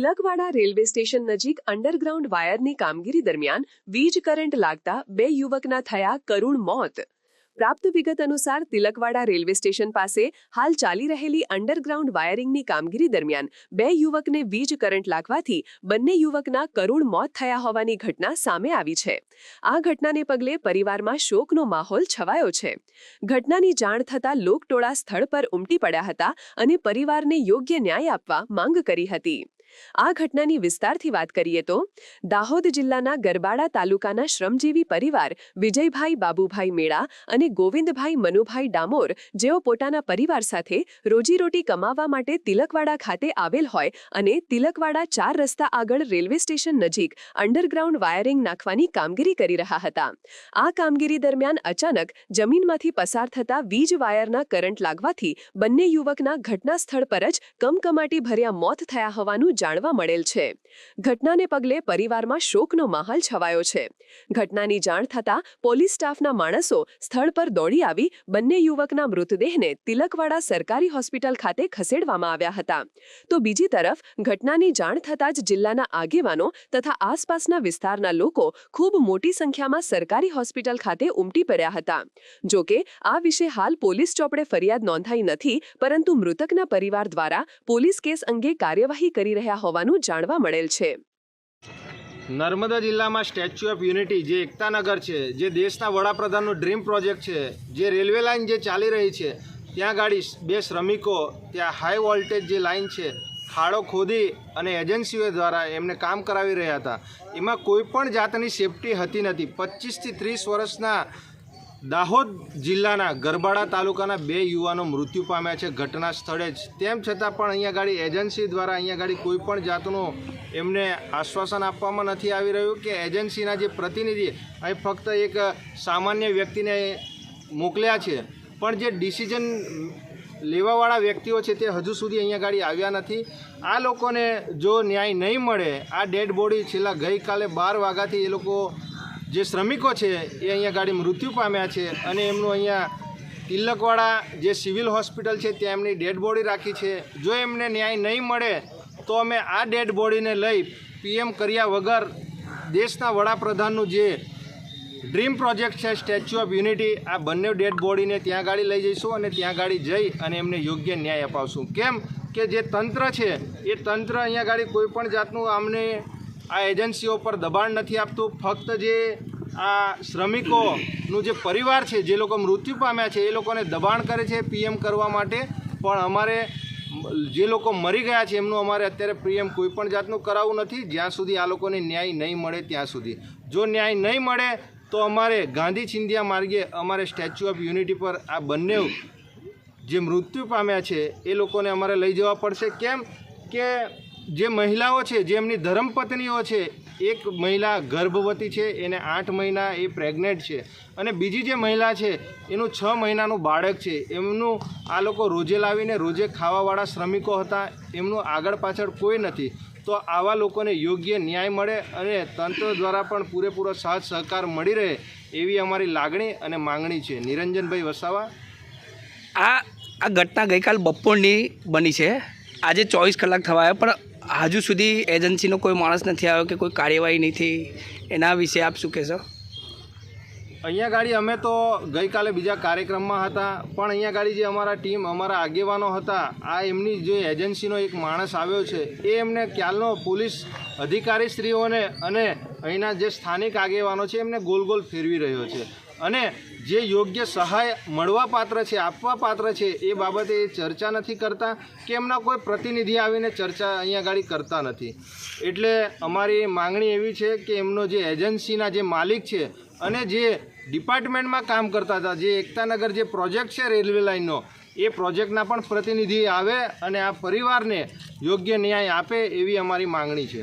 Tilakwada railway station નજીક underground વાયરની કામગીરી દરમિયાન વીજ કરંટ લાગતા બે યુવકના થયા કરુણ મોત. પ્રાપ્ત વિગત અનુસાર તિલકવાડા રેલવે સ્ટેશન પાસે હાલ ચાલી રહેલી અંડરગ્રાઉન્ડ વાયરિંગની કામગીરી દરમિયાન બે યુવકને વીજ કરંટ લાગવાથી બંને યુવકના કરુણ મોત થયા હોવાની ઘટના સામે આવી છે. આ ઘટનાને પગલે પરિવારમાં શોકનો માહોલ છવાયો છે. ઘટનાની જાણ થતાં લોકટોળા સ્થળ પર ઉમટી પડ્યા હતા અને પરિવારને યોગ્ય ન્યાય આપવા માંગ કરી હતી. આ ઘટનાની વિસ્તારથી વાત કરીએ તો, દાહોદ જિલ્લાના ગરબાડા તાલુકાના શ્રમજીવી પરિવાર વિજયભાઈ બાબુભાઈ મેળા અને ગોવિંદભાઈ મનુભાઈ ડામોર, જેઓ પોતાના પરિવાર સાથે રોજીરોટી કમાવા માટે તિલકવાડા ખાતે આવેલ હોય અને તિલકવાડા ચાર રસ્તા આગળ રેલવે સ્ટેશન નજીક અંડરગ્રાઉન્ડ વાયરિંગ નાખવાની કામગીરી કરી રહ્યા હતા. આ કામગીરી દરમિયાન અચાનક જમીનમાંથી પસાર થતા વીજ વાયરના કરંટ લાગવાથી બંને યુવકના ઘટના સ્થળ પર જ કમકમાટી ભર્યા મોત થયા હોવાનું જાણવા મળેલ છે. ઘટનાને પગલે પરિવારમાં શોકનો માહોલ છવાયો છે. ઘટનાની જાણ થતાં પોલીસ સ્ટાફના માણસો સ્થળ પર દોડી આવી બંને યુવકના મૃતદેહને તિલકવાડા સરકારી હોસ્પિટલ ખાતે ખસેડવામાં આવ્યા હતા. તો બીજી તરફ, ઘટનાની જાણ થતાં જ જિલ્લાના આગેવાનો તથા આસપાસના વિસ્તારના લોકો ખૂબ મોટી સંખ્યામાં સરકારી હોસ્પિટલ ખાતે ઉમટી પડ્યા હતા. જોકે આ વિશે હાલ પોલીસ ચોપડે ફરિયાદ નોંધાઈ નથી, પરંતુ મૃતકના પરિવાર દ્વારા પોલીસ કેસ અંગે કાર્યવાહી કરી રહ્યા હોવાનું જાણવા મળેલ છે. નર્મદા જિલ્લામાં સ્ટેચ્યુ ઓફ યુનિટી જે એકતાનગર છે, જે દેશના વડાપ્રધાનનું ડ્રીમ પ્રોજેક્ટ છે, જે રેલવે લાઇન જે ચાલી રહી છે, ત્યાં ગાડી બે શ્રમિકો, ત્યાં હાઈ વોલ્ટેજ જે લાઇન છે, ખાડો ખોદી અને એજન્સીઓ દ્વારા એમને કામ કરાવી રહ્યા હતા. એમાં કોઈ પણ જાતની સેફટી હતી નથી. પચીસથી ત્રીસ વર્ષના દાહોદ જિલ્લાના ગરબાડા તાલુકાના બે યુવાનો મૃત્યુ પામ્યા છે ઘટના સ્થળે જ. તેમ છતાં પણ અહીંયા ગાડી એજન્સી દ્વારા અહીંયા ગાડી કોઈ પણ જાતનું એમને આશ્વાસન આપવામાં નથી આવી રહ્યું કે એજન્સીના જે પ્રતિનિધિ અહીં ફક્ત એક સામાન્ય વ્યક્તિને મોકલ્યા છે. પણ જે ડિસિઝન લેવાવાળા વ્યક્તિઓ છે તે હજુ સુધી અહીંયા ગાડી આવ્યા નથી. આ લોકોને જો ન્યાય નહીં મળે, આ ડેડ બોડી છેલ્લા ગઈકાલે બાર વાગ્યાથી એ લોકો જે શ્રમિકો છે, એ અહીંયા ગાડી મૃત્યુ પામ્યા છે અને એમનું અહીંયા તિલકવાડા જે સિવિલ હોસ્પિટલ છે, ત્યાં એમની ડેડ બોડી રાખી છે. જો એમને ન્યાય નહીં મળે, તો અમે આ ડેડ બોડીને લઈ પીએમ કર્યા વગર દેશના વડાપ્રધાનનું જે ડ્રીમ પ્રોજેક્ટ છે, સ્ટેચ્યુ ઓફ યુનિટી, આ બંને ડેડ બોડીને ત્યાં ગાડી લઈ જઈશું અને ત્યાં ગાડી જઈ અને એમને યોગ્ય ન્યાય અપાવશું. કેમ કે જે તંત્ર છે, એ તંત્ર અહીંયા ગાડી કોઈ જાતનું આમને આ એજન્સીઓ પર દબાણ નથી આપતું. ફક્ત જે આ શ્રમિકોનું જે પરિવાર છે, જે લોકો મૃત્યુ પામ્યા છે, એ લોકોને દબાણ કરે છે પીએમ કરવા માટે. પણ અમારે જે લોકો મરી ગયા છે, એમનું અમારે અત્યારે પીએમ કોઈ પણ જાતનું કરાવવું નથી. જ્યાં સુધી આ લોકોને ન્યાય નહીં મળે ત્યાં સુધી. જો ન્યાય નહીં મળે, તો અમારે ગાંધી ચિંધિયા માર્ગે અમારે સ્ટેચ્યુ ઓફ યુનિટી પર આ બંને જે મૃત્યુ પામ્યા છે, એ લોકોને અમારે લઈ જવા પડશે. કેમ કે જે મહિલાઓ છે, જે એમની ધર્મપત્નીઓ છે, એક મહિલા ગર્ભવતી છે, એને આઠ મહિના એ પ્રેગ્નેન્ટ છે. અને બીજી જે મહિલા છે, એનું છ મહિનાનું બાળક છે. એમનું આ લોકો રોજે લાવીને રોજે ખાવાવાળા શ્રમિકો હતા, એમનું આગળ પાછળ કોઈ નથી. તો આવા લોકોને યોગ્ય ન્યાય મળે અને તંત્ર દ્વારા પણ પૂરેપૂરો સાથ સહકાર મળી રહે એવી અમારી લાગણી અને માંગણી છે. નિરંજનભાઈ વસાવા. આ આ ઘટના ગઈકાલ બપોરની બની છે. આજે ચોવીસ કલાક થવા આવ્યા પણ હજુ સુધી એજન્સીનો કોઈ માણસ નથી આવ્યો કે કોઈ કાર્યવાહી નથી એના વિશે આપ શું કહેશો? અહીંયા ગાડી અમે તો ગઈકાલે બીજા કાર્યક્રમમાં હતા, પણ અહીંયા ગાડી જે અમારા ટીમ, અમારા આગેવાનો હતા, આ એમની જે એજન્સીનો એક માણસ આવ્યો છે, એ એમને ક્યાલનો પોલીસ અધિકારીશ્રીઓને અને અહીંના જે સ્થાનિક આગેવાનો છે, એમને ગોલ ગોલ ફેરવી રહ્યો છે. અને જે યોગ્ય સહાય મળવા પાત્ર છે આપવા પાત્ર છે, એ બાબતે એ ચર્ચા નથી કરતા કે એમના કોઈ પ્રતિનિધિ આવીને ચર્ચા અહીંયા આગળ કરતા નથી. એટલે અમારી માંગણી એવી છે કે એમનો જે એજન્સીના જે માલિક છે અને જે ડિપાર્ટમેન્ટમાં કામ કરતા હતા, જે એકતાનગર જે પ્રોજેક્ટ છે રેલવે લાઇનનો, એ પ્રોજેક્ટના પણ પ્રતિનિધિ આવે અને આ પરિવારને યોગ્ય ન્યાય આપે એવી અમારી માંગણી છે.